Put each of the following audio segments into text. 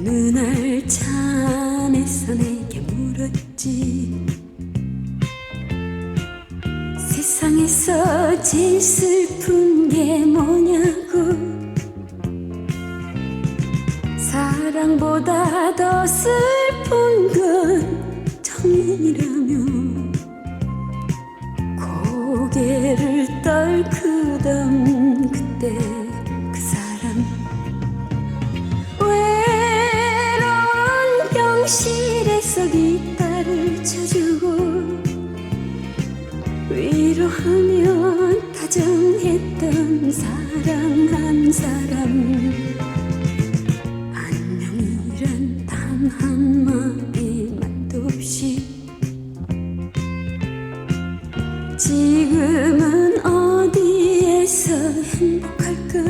어느 날차 안에서 내게 물었지. 세상에서 제일 슬픈 게 뭐냐고. 사랑보다 더 슬픈 건 정인이라며. 고개를 떨크던 그때 하며 다정했던 사랑 한 사람. 안녕이란 단 한마디만도 없이. 지금은 어디에서 행복할까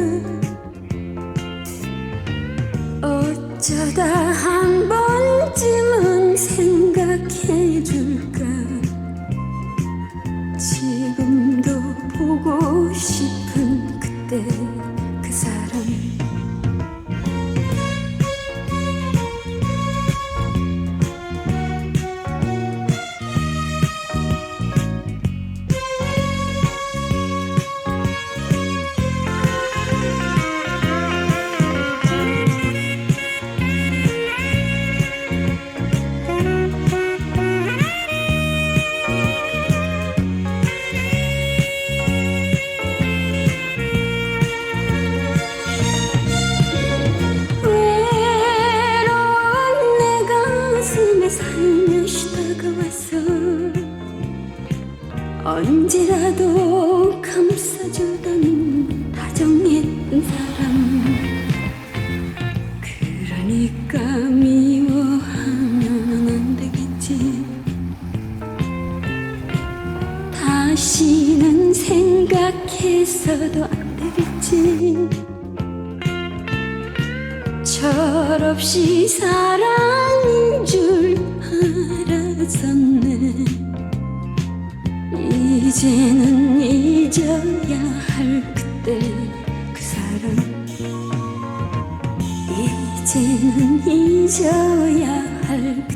어쩌다 한 번쯤은 생각해 줄까 언제라도 감싸주던 다정했던 사람. 그러니까 미워하면 안 되겠지. 다시는 생각해서도 안 되겠지. 철없이 사랑인 줄 알았었네 이제는 잊어야 할 그때 그 사람 이제는 잊어야 할